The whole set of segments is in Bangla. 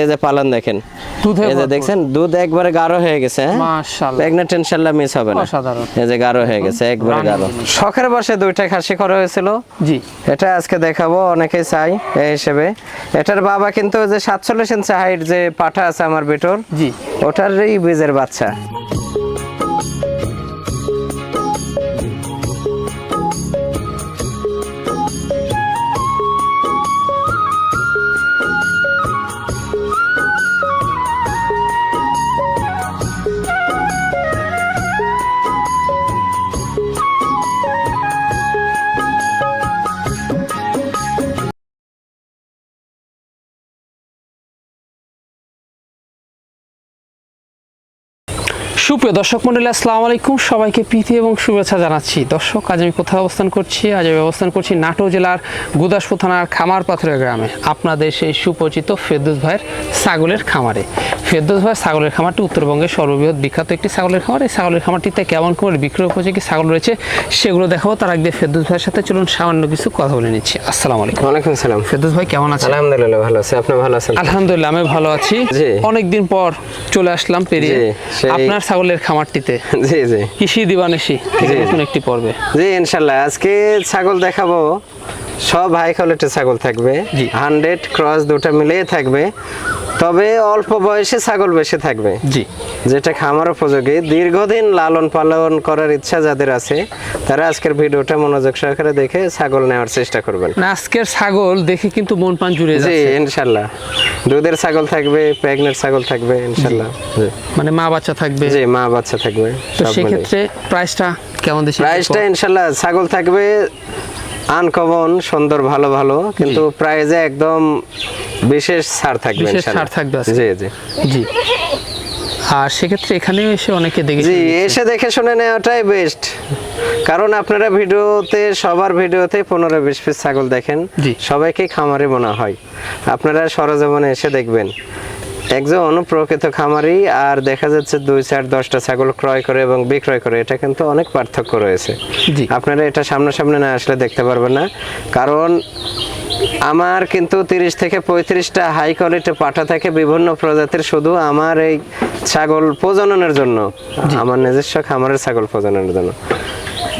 এই যে পালন দেখেন। এই যে দেখছেন দুধ একবারে গাঢ় হয়ে গেছে হ্যাঁ? মাশাআল্লাহ। মিস হবে না। অসাধারণ। এই যে গাঢ় হয়ে গেছে একবারে গাঢ়। শখের বসে দুইটা খাসি করা হয়েছিল। জি। এটা আজকে দেখাবো অনেকেই চাই এই হিসেবে। এটার বাবা কিন্তু ওই যে সাতচল্লিশ ইঞ্চি হাইট যে পাঠা আছে আমার বেটর জি। ওটারই বীজের বাচ্চা। সুপ্রিয় দর্শক মন্ডলী আসসালামু আলাইকুম। সবাইকে প্রীতি এবং শুভেচ্ছা জানাচ্ছি। দর্শক আজ আমি কোথায় অবস্থান করছি? আজ আমি অবস্থান করছি নাটোর জেলার গুদাসপুর থানার খামার পাথরের গ্রামে। আপনাদের সেই সুপরিচিত ফেরদৌস ভাইয়ের ছাগলের খামারে। ফেরদৌস ভাইয়ের ছাগলের খামারটি উত্তরবঙ্গের সর্ববৃহৎ বিখ্যাত একটি ছাগলের খামার। এই ছাগলের খামারটিতে কেমন করে বিক্রয় উপযোগী ছাগল রয়েছে সেগুলো দেখাবো। তার আগে ফেরদৌস ভাইয়ের সাথে চলুন সামান্য কিছু কথা বলে নিচ্ছি। আসসালামু আলাইকুম। ওয়ালাইকুম সালাম ফেরদৌস ভাই কেমন আছেন? আলহামদুলিল্লাহ ভালো আছে। আপনি ভালো আছেন? আলহামদুলিল্লাহ আমি ভালো আছি। অনেকদিন পর চলে আসলাম পেরিয়ে। আপনার ছাগলের খামারটিতে। জি জি। কৃষি দিবানেশি। নতুন একটি পর্বে। জি ইনশাল্লাহ। আজকে ছাগল দেখাবো সব হাই কোয়ালিটির ছাগল থাকবে। হান্ড্রেড ক্রস দুটো মিলিয়ে থাকবে। তবে অল্প বয়সে ছাগল বেশি থাকবে। জি। যেটা খামার উপযোগী। দীর্ঘদিন লালন পালন করার ইচ্ছা যাদের আছে তারা আজকের ভিডিওটা মনোযোগ সহকারে দেখে ছাগল নেওয়ার চেষ্টা করবেন। আজকের ছাগল দেখে কিন্তু মন প্রাণ জুড়ে জি যাচ্ছে। ইনশাল্লাহ। দুধের ছাগল থাকবে প্রেগনেন্ট ছাগল থাকবে ইনশাল্লাহ। জি। মানে মা বাচ্চা থাকবে। জি মা বাচ্চা থাকবে তো। সেক্ষেত্রে প্রাইসটা কেমন দিচ্ছে? প্রাইসটা ইনশাল্লাহ ছাগল থাকবে আনকমন সুন্দর ভালো ভালো কিন্তু প্রাইজে একদম বিশেষ ছাড় থাকবে বিশেষ ছাড় থাকবে জি জি। জি। আর সেক্ষেত্রে এখানে এসে অনেকে দেখে জি এসে দেখে শুনে নেওয়াটাই বেস্ট কারণ আপনারা ভিডিওতে সবার ভিডিওতে পনেরো বিশ পিস ছাগল দেখেন। সবাইকে খামারে মনে হয়। আপনারা সরজমিনে এসে দেখবেন। একজন অনুপ্রকৃত খামারি আর দেখা যাচ্ছে দুই চার দশটা ছাগল ক্রয় করে এবং বিক্রয় করে এটা কিন্তু অনেক পার্থক্য রয়েছে। জি। আপনারা এটা সামনাসামনি না আসলে দেখতে পারবেন না। কারণ আমার কিন্তু তিরিশ থেকে পঁয়ত্রিশটা হাই কোয়ালিটি পাঠা থাকে বিভিন্ন প্রজাতির শুধু আমার এই ছাগল প্রজননের জন্য। আমার নিজস্ব খামারের ছাগল প্রজননের জন্য।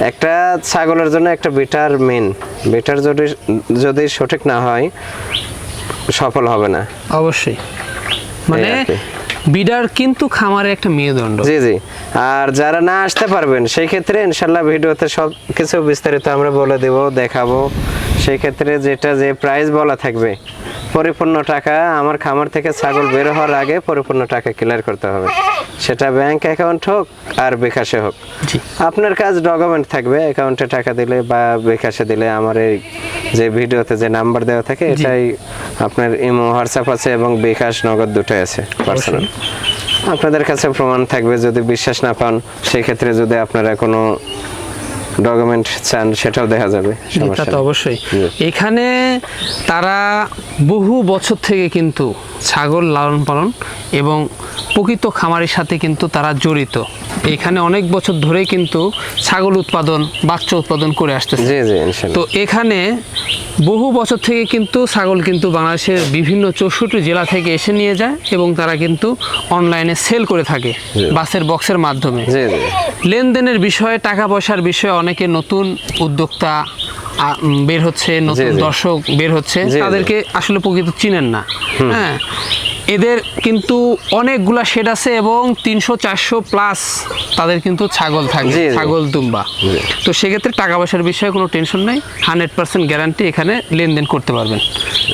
একটা ছাগলের জন্য একটা বিটার মেন বিটার যদি যদি সঠিক না হয় সফল হবে না। অবশ্যই। মানে বিডার কিন্তু খামারে একটা মেরুদণ্ড। জি জি। আর যারা না আসতে পারবেন সেই ক্ষেত্রে ইনশাল্লাহ ভিডিওতে সব কিছু বিস্তারিত আমরা বলে দেব দেখাবো। সেই ক্ষেত্রে যেটা যে প্রাইস বলা থাকবে পরিপূর্ণ টাকা আমার খামার থেকে ছাগল বের হওয়ার আগে পরিপূর্ণ টাকা ক্লিয়ার করতে হবে। সেটা ব্যাংক অ্যাকাউন্ট হোক আর বিকাশে হোক। আপনার কাজ ডকুমেন্ট থাকবে অ্যাকাউন্টে টাকা দিলে বা বিকাশে দিলে আমার এই যে ভিডিওতে যে নাম্বার দেওয়া থাকে এটাই আপনার ইমো হোয়াটসঅ্যাপ আছে এবং বিকাশ নগদ দুটোই আছে পার্সোনাল আপনাদের কাছে প্রমাণ থাকবে যদি বিশ্বাস না পান সেই ক্ষেত্রে যদি আপনারা কোনো ডকুমেন্ট চান সেটাও দেখা যাবে সেটা তা তো অবশ্যই। এখানে তারা বহু বছর থেকে কিন্তু ছাগল লালন পালন এবং প্রকৃত খামারের সাথে কিন্তু তারা জড়িত। এখানে অনেক বছর ধরে কিন্তু ছাগল উৎপাদন বাচ্চা উৎপাদন করে আসতেছে। তো এখানে বহু বছর থেকে কিন্তু ছাগল কিন্তু বাংলাদেশের বিভিন্ন চৌষট্টি জেলা থেকে এসে নিয়ে যায় এবং তারা কিন্তু অনলাইনে সেল করে থাকে বাসের বক্সের মাধ্যমে। লেনদেনের বিষয়ে টাকা পয়সার বিষয়ে অনেকে নতুন উদ্যোক্তা বের হচ্ছে নতুন দর্শক বের হচ্ছে। তাদেরকে আসলে প্রকৃত চিনেন না। হ্যাঁ এদের কিন্তু অনেকগুলা শেড আছে এবং তিনশো চারশো প্লাস তাদের কিন্তু ছাগল থাকে। ছাগল দুম্বা। তো সেক্ষেত্রে টাকা পয়সার বিষয়ে কোনো টেনশন নেই হান্ড্রেড পার্সেন্ট গ্যারান্টি এখানে লেনদেন করতে পারবেন।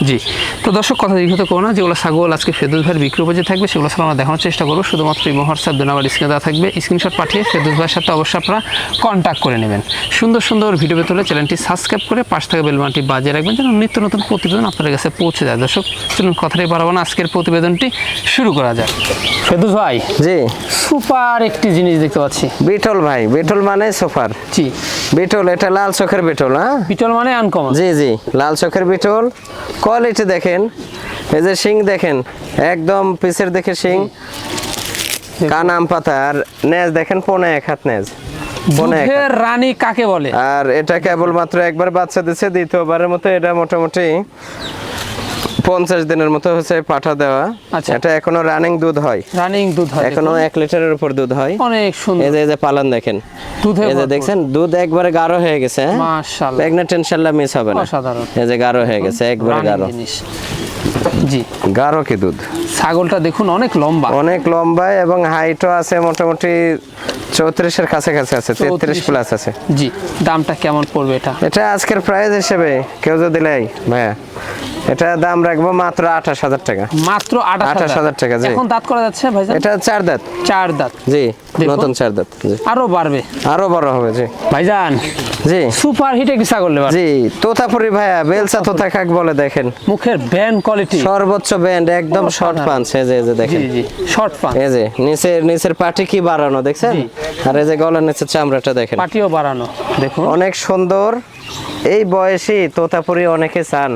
জি। তো দর্শক কথা দীর্ঘত করো না যেগুলো ছাগল আজকে ফেদুস ভাইয়ের বিক্রি উপজে থাকবে সেগুলো ছাড়া আমরা দেখানোর চেষ্টা করব। শুধুমাত্র এই হোয়াটসঅ্যাপ দুনাবার স্ক্রিনে দেওয়া থাকবে। স্ক্রিনশট পাঠিয়ে ফেদুস ভাইয়ের সাথে অবশ্যই আপনারা কন্ট্যাক্ট করে নেবেন। সুন্দর সুন্দর ভিডিও পেতে হলে চ্যানেলটি সাবস্ক্রাইব করে পাশ থেকে বেলবানটি বাজিয়ে রাখবেন যেন নিত্য নতুন প্রতিবেদন আপনাদের কাছে পৌঁছে যায়। দর্শক চলুন কথাটাই বাড়াবো না। আজকের প্রতিবেদনটি শুরু করা যাক। ফেদুস ভাই জি। সুপার একটি জিনিস দেখতে পাচ্ছি। বিটল ভাই বিটল মানে সুপার। জি। বিটল এটা লাল চোখের বিটল হ্যাঁ? বিটল মানে আনকমন জি জি লাল চোখের বিটল। কোয়ালিটি দেখেন এই যে শিং দেখেন একদম পিছের দেখে শিং। কান আম পাতা আর নেজ দেখেন পনে এক হাত নেজ। দুধের রানী কাকে বলে? আর এটা কেবল মাত্র একবার বাচ্চা দিচ্ছে দ্বিতীয়বারের মতো এটা মোটামুটি পঞ্চাশ দিনের মতো হচ্ছে পাঠা দেওয়া। আচ্ছা। এটা এখনও রানিং দুধ হয়। রানিং দুধ হয় এখনও। এক লিটারের উপর দুধ হয়। অনেক সুন্দর। এই যে এই যে পালন দেখেন। দুধে এই যে। দেখছেন দুধ একবারে গাঢ় হয়ে গেছে হ্যাঁ? মাশাআল্লাহ। প্রেগনেন্ট ইনশাল্লাহ মিস হবে না। অসাধারণ। এই যে গাঢ় হয়ে গেছে একবারে গাঢ়। জি। গাঢ় কি দুধ? ছাগলটা দেখুন অনেক লম্বা। অনেক লম্বা এবং হাইটও আছে মোটামুটি চৌত্রিশের কাছাকাছি আছে তেত্রিশ প্লাস আছে। জি দামটা কেমন পড়বে এটা? এটা আজকের প্রাইস হিসেবে কেউ যদি নেয় ভাইয়া। এটা দাম রাখব মাত্র আঠাশ হাজার টাকা। মাত্র আঠাশ 28,000 টাকা, জি। এখন দাঁত করা যাচ্ছে ভাইজান? এটা চার দাঁত। চার দাঁত। জি দেখুন। নতুন চার দাঁত জি। আরও বাড়বে। আরও বড় হবে জি। ভাইজান জি। সুপার হিট একটি ছাগল জি তোতাপুরি ভাইয়া বেলসা তোতা কাক বলে দেখেন। মুখের ব্যান্ড কোয়ালিটি সর্বোচ্চ ব্যান্ড একদম শর্ট। পাঞ্চ এই যে যে জি দেখেন। জি শর্ট পান এই যে নিচের নিচের পাটি কি বাড়ানো দেখছেন? আর এই যে গলার নিচের চামড়াটা দেখেন। পাটিও বাড়ানো দেখুন। অনেক সুন্দর। এই বয়সী তোতাপুরি অনেকে চান।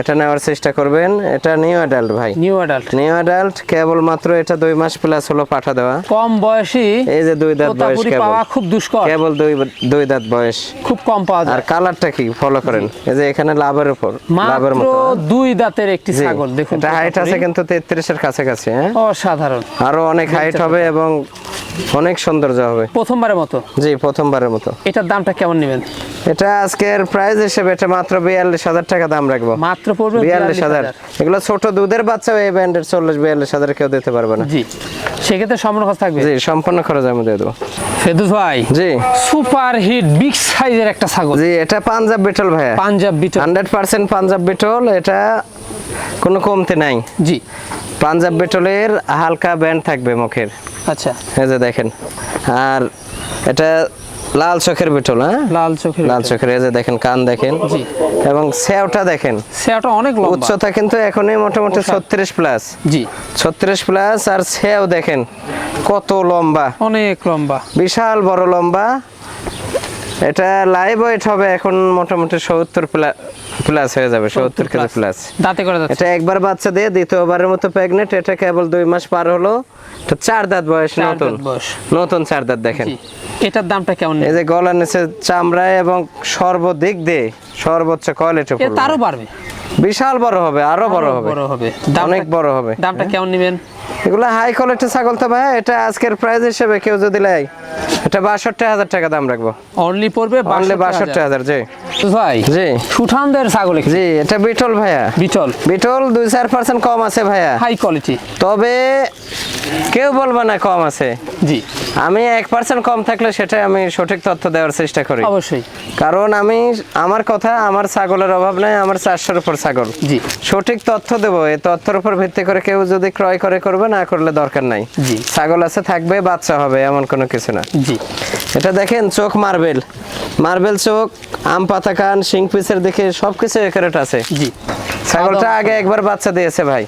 এটা নেওয়ার চেষ্টা করবেন। এটা নিউ অ্যাডাল্ট ভাই। নিউ অ্যাডাল্ট নিউ অ্যাডাল্ট কেবল মাত্র এটা দুই মাস প্লাস হলো পাঠা দেওয়া। কম বয়সী এই যে দুই দাঁত বয়স কেবল। পাওয়া খুব দুষ্কর। কেবল দুই দুই দাঁত বয়স। খুব কম পাওয়া যায়। আর কালারটা কি? ফলো করেন। এই যে এখানে লাভের উপর লাভের মতো দুই দাঁতের একটি ছাগল দেখুন এটা হাইট আছে। কিন্তু তেত্রিশের কাছাকাছি হ্যাঁ? অসাধারণ। আরও অনেক হাইট হবে এবং অনেক সৌন্দর্য হবে। প্রথমবারের মতো? জি প্রথমবারের মতো। এটার দামটা কেমন নেবেন? এটা আজকের প্রাইস হিসেবে এটা মাত্র বিয়াল্লিশ হাজার টাকা দাম রাখব। মাত্র পড়বে বিয়াল্লিশ হাজার। এগুলো ছোট দুধের বাচ্চা এই ব্যান্ডের চল্লিশ বিয়াল্লিশ হাজার কেউ দিতে পারবে না। জি সেক্ষেত্রে সম্পূর্ণ খরচ থাকবে? জি সম্পূর্ণ খরচ আমি দিয়ে দেবো। ফেদুস ভাই জি। সুপার হিট বিগ সাইজের একটা ছাগল। জি এটা পাঞ্জাব বিটল ভাইয়া। পাঞ্জাব বিট হান্ড্রেড পার্সেন্ট পাঞ্জাব বিটল এটা কোনো কমতি নাই। জি। পাঞ্জাব বিটলের হালকা ব্যান্ড থাকবে মুখের। আচ্ছা। এই যে দেখেন আর এটা লাল চোখের বিটল হ্যাঁ? লাল চোখের লাল চোখের এই যে দেখেন কান দেখেন। জি। এবং সেওটা দেখেন সেটা অনেক লম্বা। উচ্চতা কিন্তু এখনই মোটামুটি ছত্রিশ প্লাস। জি। ছত্রিশ প্লাস আর সেও দেখেন কত লম্বা। অনেক লম্বা। বিশাল বড় লম্বা। এটা লাইভ ওয়েট হবে এখন মোটামুটি সত্তর প্লাস হয়ে যাবে সত্তর কেজি প্লাস দাঁতে করে যাচ্ছে। এটা একবার বাচ্চা দিয়ে দ্বিতীয়বারের মতো প্রেগনেন্ট এটা কেবল দুই মাস পার হলো। তো চার দাঁত বয়স নতুন। নতুন চার দাঁত দেখেন। এটার দামটা কেমন এই যে গলার নিচে চামড়ায় এবং সর্বদিক দিয়ে সর্বোচ্চ কোয়ালিটি এ তারও বাড়বে? বিশাল বড় হবে আরও বড় হবে। বড় হবে। অনেক বড় হবে। দামটা কেমন নেবেন? এগুলো হাই কোয়ালিটি ছাগল তো ভাই এটা আজকের প্রাইস হিসেবে কেউ যদি লাই এটা বাষট্টি হাজার টাকা দাম রাখব। অনলি পড়বে অনলি 62,000 বাষট্টি হাজার জি। ভাই জি। সুঠামদের ছাগল জি এটা বিটল ভাইয়া। বিটল। বিটল দুই চার পার্সেন্ট কম আছে ভাইয়া। হাই কোয়ালিটি তবে কেউ বলবে না কম আছে। জি। আমি এক পার্সেন্ট কম থাকলে সেটা আমি সঠিক তথ্য দেওয়ার চেষ্টা করি। অবশ্যই। কারণ আমি আমার কথা আমার ছাগলের অভাব নাই আমার চারশোর উপর ছাগল। জি। সঠিক তথ্য দেবো এই তথ্যের উপর ভিত্তি করে কেউ যদি ক্রয় করে করবে না করলে দরকার নাই। জি। ছাগল আছে থাকবে বাচ্চা হবে এমন কোনো কিছু না। জি। এটা দেখেন চোখ মার্বেল। মার্বেল চোখ আম পাতা কান শিং পিসের দেখে সবকিছু একারেট আছে। জি। ছাগলটা আগে একবার বাচ্চা দিয়েছে ভাই।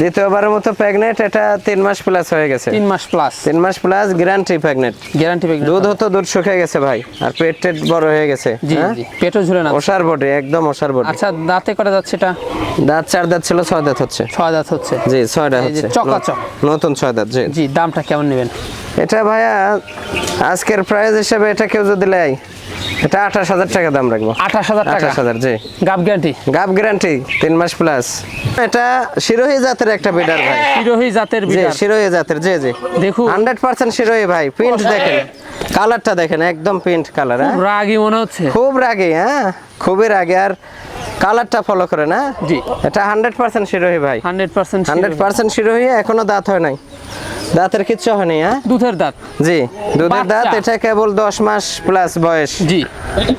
দ্বিতীয়বারের মতো এটা তিন মাস প্লাস হয়ে গেছে। তিন মাস প্লাস তিন মাস প্লাস গ্যারান্টি গ্যারান্টি দুধ হতো দুধ শুকিয়ে গেছে ভাই আর পেট টেট বড় হয়ে গেছে জি হ্যাঁ? জি পেটও ঝুলে না। ওষার বডি একদম ওষার বডি আচ্ছা দাঁতে করে যাচ্ছে এটা দাঁত চার দাঁত ছিল ছয় দাঁত হচ্ছে। ছয় দাঁত হচ্ছে। জি ছয়টা এই যে হচ্ছে। চকাচক। নতুন ছয় দাঁত জি। জি দামটা কেমন নেবেন? এটা ভাইয়া আজকের প্রাইস হিসেবে এটা কেউ যদি লেয় এটা আঠাশ হাজার টাকা দাম রাখব। আঠাশ হাজার টাকা? আঠাশ হাজার জি। গাব গ্যারান্টি গাব গ্যারান্টি তিন মাস প্লাস এটা শিরোহী জাতের একটা বিডার ভাই। শিরোহী জাতের জি শিরোহী জাতের জি জি। দেখুন। হান্ড্রেড পার্সেন্ট শিরোহী ভাই প্রিন্ট দেখেন। কালারটা দেখেন একদম প্রিন্ট কালার হ্যাঁ? রাগি মনে হচ্ছে। খুব রাগে হ্যাঁ? খুবই রাগে। আর কালারটা ফলো করে না জি। এটা হান্ড্রেড পার্সেন্ট শিরোহী ভাই। Hundred percent hundred percent Sirohi এখনও দাঁত হয় নাই। দাঁতের কিচ্ছু হয়নি হ্যাঁ? দুধের দাঁত। জি দুধের দাঁত এটা কেবল দশ মাস প্লাস বয়স। জি।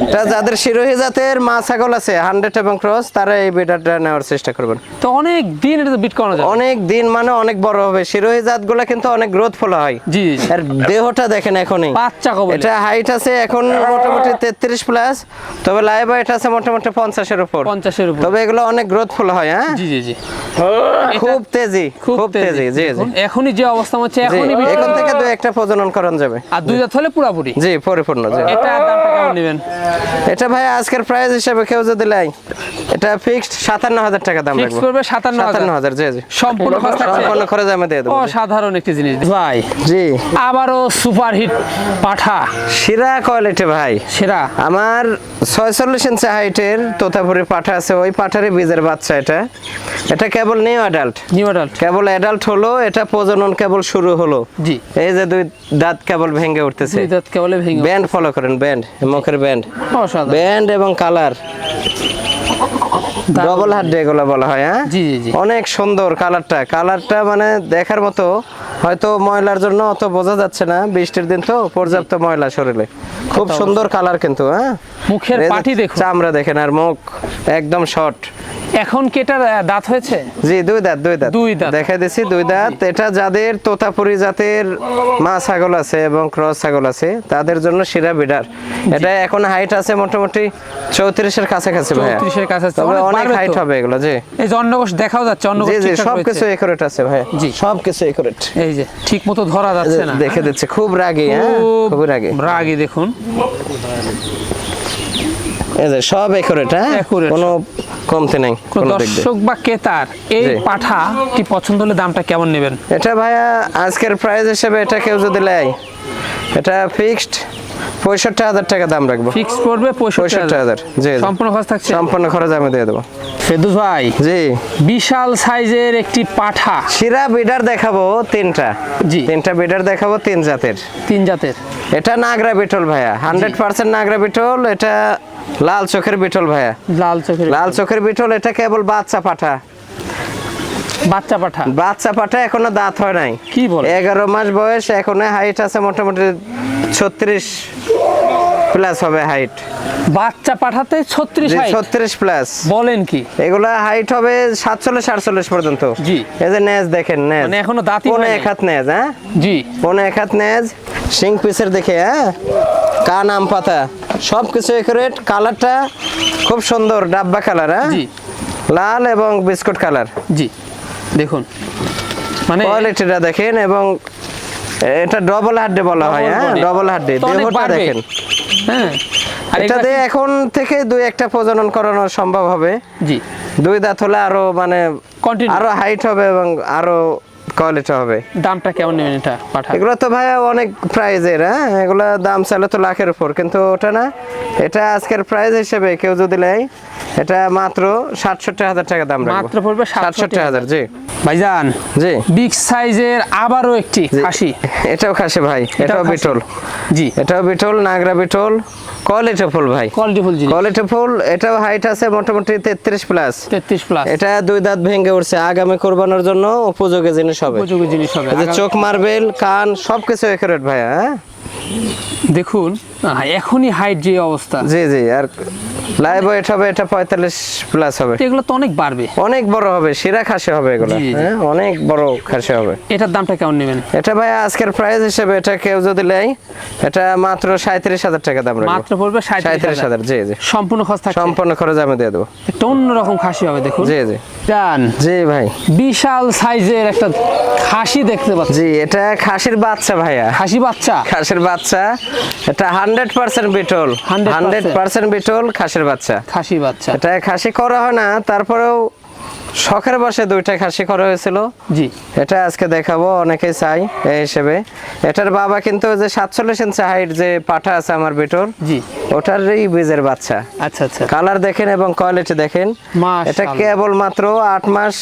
এটা যাদের শিরোহী জাতের মা ছাগল আছে হান্ড্রেড এবং ক্রস তারা এই বিটারটা নেওয়ার চেষ্টা করবেন। তো অনেক দিন এটা বিট করানো যায় অনেক দিন মানে অনেক বড় হবে। শিরোহী জাতগুলো কিন্তু অনেক গ্রোথফুল হয়। জি আর দেহটা দেখেন এখনই। বাচ্চা কবলে। এটা হাইট আছে এখন মোটামুটি তেত্রিশ প্লাস তবে লাইভ হাইট আছে মোটামুটি পঞ্চাশের উপর। পঞ্চাশের উপর। তবে এগুলো অনেক গ্রোথফুল হয় হ্যাঁ? জি জি জি। খুব তেজি খুব তেজি। জি জি। এখনই যে অবস্থা হচ্ছে এখনই এখন থেকে দুই একটা প্রজনন করানো যাবে। আর দুই দাঁত হলে পুরাপুরি? জি পরিপূর্ণ জি। এটা নেবেন। এটা ভাই আজকের প্রাইস হিসেবে কেউ যদি লাই এটা ফিক্সড সাতান্ন হাজার টাকা দাম ফিক্স করবে সাতান্ন সাতান্ন হাজার জি জি। সম্পূর্ণ সম্পূর্ণ খরচ আমি দিয়ে দেবো। অসাধারণ একটি জিনিস। ভাই জি। আবারও সুপারহিট পাঠা। কোয়ালিটি ভাই। সেরা। আমার ছয়চল্লিশ ইঞ্চি হাইটের তোতাপুরি পাঠা আছে ওই পাঠারই বীজের বাচ্চা এটা। এটা কেবল নিউ অ্যাডাল্ট নিউ অ্যাডাল্ট কেবল অ্যাডাল্ট হলো এটা প্রজনন কেবল শুরু হলো। জি। এই যে দুই দাঁত কেবল ভেঙে উঠতেছে। দুই দাঁত কেবলে ভেঙে ব্যান্ড ফলো করেন ব্যান্ড মুখের ব্যান্ড। ব্যান্ড এবং কালার। ডবল হাত এগুলো বলা হয় হ্যাঁ? জি, জি, জি। অনেক সুন্দর কালারটা। কালারটা মানে দেখার মতো হয়তো ময়লার জন্য অত বোঝা যাচ্ছে না বৃষ্টির দিন তো পর্যাপ্ত ময়লা শরীরে। খুব সুন্দর কালার কিন্তু হ্যাঁ? মুখের পাটি দেখুন। চামড়া দেখেন আর মুখ একদম শর্ট। এখন কি এটার দাঁত হয়েছে? জি দুই দাঁত দুই দাঁত। দুই দাঁত। দেখাই দিছি দুই দাঁত। এটা যাদের তোতাপুরি জাতের মা ছাগল আছে এবং ক্রস ছাগল আছে তাদের জন্য সেরা বিডার এটা এখন হাইট আছে মোটামুটি চৌত্রিশের কাছাকাছি ভাইয়া। 34 এর কাছাকাছি। অনেক হাইট হবে এগুলো জি। এই যে অন্নকোষ দেখাও যাচ্ছে অন্নকোষ জি জি সবকিছু। একুরেট আছে ভাইয়া। জি। সবকিছু একুরেট এই যে ঠিক মতো ধরা যাচ্ছে না। দেখে দিচ্ছে খুব রাগী হ্যাঁ? খুব রাগী। রাগি দেখুন। এই যে সব একুরেট হ্যাঁ? কোনো কমতে নেই দর্শক বা ক্রেতার এই জি। পাঠা কি পছন্দ হলে দামটা কেমন নেবেন? এটা ভাইয়া আজকের প্রাইস হিসেবে এটা কেউ যদি নেয় এটা ফিক্সড পঁয়ষট্টি হাজার টাকা দাম রাখব। ফিক্স করবে পঁয়ষট্টি হাজার। জি জি। সম্পূর্ণ খরচ থাকছে? সম্পূর্ণ খরচ আমি দিয়ে দেবো। ফেদুস ভাই জি। বিশাল সাইজের একটি পাঠা। শিরা বিডার দেখাবো তিনটা। জি। তিনটা বিডার দেখাবো তিন জাতের। তিন জাতের। এটা নাগরা বিটল ভাইয়া হান্ড্রেড পার্সেন্ট নাগরা বিটল এটা লাল চোখের বিটল ভাইয়া। লাল চোখের লাল চোখের বিটল এটা কেবল বাচ্চা পাঠা। বাচ্চা পাঠা? বাচ্চা পাঠা এখনও দাঁত হয় নাই। কি বল? এগারো মাস বয়স এখন হাইট আছে মোটামুটি ছত্রিশ। প্লাস হবে হাইট। বাচ্চা পাঠাতে ছত্রিশ ছত্রিশ প্লাস। বলেন কি? এগুলা হাইট হবে সাতচল্লিশ আটচল্লিশ পর্যন্ত। জি। এই যে নেজ দেখেন নেজ। মানে এখনও দাঁতই হয়নি। এক হাত নেজ হ্যাঁ? জি। পনে এক হাত নেজ সিং পিসের দেখে হ্যাঁ? কান আম পাতা সব কিছু একুরেট কালারটা খুব সুন্দর ডাব্বা কালার হ্যাঁ? জি। লাল এবং বিস্কুট কালার। জি। দেখুন। মানে কোয়ালিটিটা দেখেন এবং এটা ডবল হাড্ডি বলা হয় হ্যাঁ। ডবল হাড্ডি। দেহটা দেখেন। হ্যাঁ। আর এখন থেকে দুই একটা প্রজনন করানো সম্ভব হবে। জি। দুই দাঁত হলে আরও মানে আরও হাইট হবে এবং আরও কোয়ালিটি হবে। দামটা কেমন নেবেন এটা পাঠা এগুলো তো ভাই অনেক প্রাইজের হ্যাঁ? এগুলো দাম চাইলে তো লাখের উপর কিন্তু ওটা না এটা আজকের প্রাইস হিসেবে কেউ যদি নেয় এটা মাত্র সাতষট্টি হাজার টাকা দাম মাত্র পড়বে সাতষট্টি হাজার। জি। ভাইজান জি। বিগ সাইজের আবারও একটি জি। খাসি। এটাও খাসি ভাই এটাও। বিটল। জি। এটাও বিটল নাগরা বিটল কোয়ালিটি ফুল ভাই। কোয়ালিটি ফুল জিনিস। কোয়ালিটি ফুল এটাও হাইট আছে মোটামুটি তেত্রিশ প্লাস তেত্রিশ প্লাস এটা দুই দাঁত ভেঙে উঠছে। আগামী কোরবানোর জন্য উপযোগী জিনিস হবে। উপযোগী জিনিস হবে। চোখ মার্বেল কান সবকিছু একুরেট ভাইয়া হ্যাঁ? দেখুন এখনই হাইট যে অবস্থা। জি জি আর লাইভ ওয়েট হবে এটা পঁয়তাল্লিশ প্লাস হবে। এগুলো তো অনেক বাড়বে। অনেক বড় হবে শিরা খাসি হবে এগুলো। হ্যাঁ অনেক বড় খাসি হবে। এটার দামটা কেমন নেবেন? এটা ভাই আজকের প্রাইস হিসেবে এটা কেউ যদি নেয় এটা মাত্র সাঁত্রিশ হাজার টাকা দাম রাখব। মাত্র পড়বে সাঁত্রিশ সাঁত্রিশ হাজার জি জি। সম্পূর্ণ খরচ থাকছে? সম্পূর্ণ খরচ আমি দিয়ে দেবো। একটা অন্যরকম খাসি হবে দেখুন। জি জি। জান জি ভাই। বিশাল সাইজের একটা খাসি দেখতে পাচ্ছি। জি এটা খাসির বাচ্চা ভাইয়া। খাসি বাচ্চা? খাসির বাচ্চা। এটা hundred percent Beetal. Hundred percent Beetal খাসির বাচ্চা। খাসি বাচ্চা। এটা খাসি করা হয় না তারপরেও শখের বসে দুইটা খাসি করা হয়েছিল। জি। এটা আজকে দেখাবো অনেকেই চাই এই হিসেবে। এটার বাবা কিন্তু যে সাতচল্লিশ ইঞ্চি হাইট যে পাঠা আছে আমার বিটর জি। ওটারই বীজের বাচ্চা। আচ্ছা আচ্ছা। কালার দেখেন এবং কোয়ালিটি দেখেন। এটা কেবল মাত্র আট মাস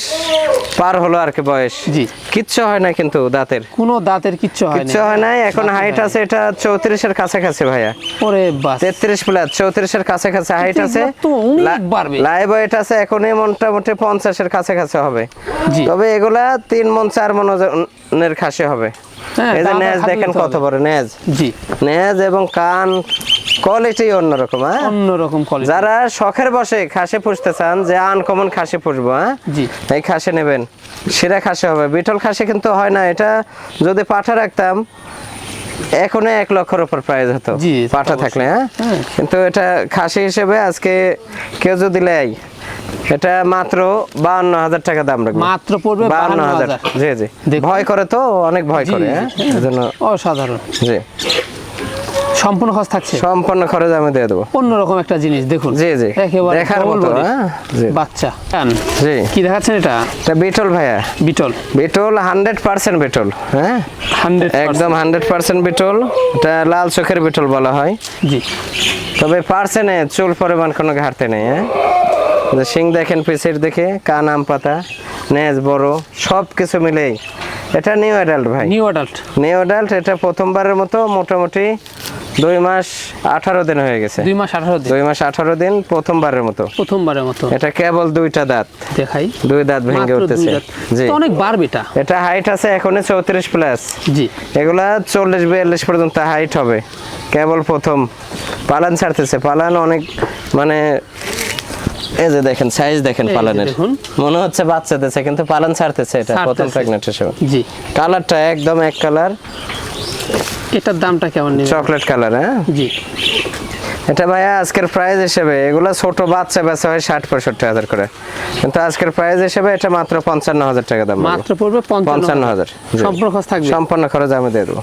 পার হলো আর কি বয়স। জি। কিচ্ছু হয় না কিন্তু দাঁতের। কোনো দাঁতের কিচ্ছু হয় না কিচ্ছু হয় নাই এখন হাইট আছে এটা চৌত্রিশের কাছাকাছি ভাইয়া। ওরে বাস। তেত্রিশ প্লাস চৌত্রিশের কাছাকাছি হাইট আছে। এগুলো তো অনেক বাড়বে। লাইভ ওয়েট আছে এখনই মোটামুটি পঞ্চাশের কাছাকাছি হবে। তবে এগুলা তিন মন চার মন ওজনের খাসি হবে। হ্যাঁ, এই যে নেজ দেখেন কত বড় নেজ। জি। নেজ এবং কান কোয়ালিটি অন্যরকম হ্যাঁ? অন্যরকম কোয়ালিটি যারা শখের বসে খাসি পুষতে চান যে আনকমন খাসি পুষবো হ্যাঁ? জি। এই খাসি নেবেন। সেরা খাসি হবে। বিটল খাসি কিন্তু হয় না। এটা যদি পাঠা রাখতাম এখনও এক লক্ষ উপর প্রাইস হতো। পাঠা থাকলে হ্যাঁ? হ্যাঁ। কিন্তু এটা খাসি হিসেবে আজকে কেউ যদি নেয় এটা মাত্র বাহান্ন হাজার টাকা দাম রাখবে। মাত্র পড়বে বাহান্ন হাজার। জি জি। ভয় করে তো অনেক ভয় করে হ্যাঁ। অসাধারণ। জি। সম্পূর্ণ খরচ থাকছে? সম্পূর্ণ খরচ আমি দিয়ে দেবো। অন্যরকম একটা জিনিস দেখুন। জি, জি। একেবারে দেখার মতো, হ্যাঁ? বাচ্চা। জি। কি দেখাচ্ছেন এটা? এটা বিটল ভাইয়া। বিটল। বিটল হান্ড্রেড পার্সেন্ট বিটল হ্যাঁ? হান্ড্রেড একদম হান্ড্রেড পার্সেন্ট বিটল। এটা লাল চোখের বিটল বলা হয়। জি। তবে পার্সেন্টে চুল পরিমাণ কোনো ঘাটতি নেই হ্যাঁ? শিং দেখেন পিসের দেখে কান আম পাতা নেজ বড় সব কিছু মিলেই। এটা নিউ অ্যাডাল্ট ভাই। নিউ অ্যাডাল্ট নিউ অ্যাডাল্ট এটা প্রথমবারের মতো মোটামুটি দুই মাস আঠারো দিন হয়ে গেছে। দুই মাস আঠারো দিন। দুই মাস আঠারো দিন প্রথমবারের মতো। প্রথমবারের মতো। এটা কেবল দুইটা দাঁত। দেখাই। দুই দাঁত ভেঙে উঠতেছে জি। অনেক বাড়বে এটা। এটা হাইট আছে এখনই চৌত্রিশ প্লাস জি। এগুলা চল্লিশ বিয়াল্লিশ পর্যন্ত হাইট হবে। কেবল প্রথম। পালান ছাড়তেছে। পালান অনেক মানে এই যে দেখেন সাইজ দেখেন পালানের। মনে হচ্ছে বাচ্চা দিচ্ছে কিন্তু পালান ছাড়তেছে এটা প্রথম। প্রেগনেন্ট হিসেবে। জি। কালারটা একদম এক কালার এটার দামটা কেমন নেবেন? চকলেট কালার হ্যাঁ? জি। এটা ভাইয়া আজকের প্রাইস হিসেবে এগুলো ছোট বাচ্চা বেচা হয় ষাট পঁয়ষট্টি হাজার করে। কিন্তু আজকের প্রাইস হিসেবে এটা মাত্র পঞ্চান্ন হাজার টাকা দাম মাত্র পড়বে পঞ্চান্ন হাজার। সম্পূর্ণ খরচ থাকবে। সম্পূর্ণ খরচ আমি দিয়ে দেবো।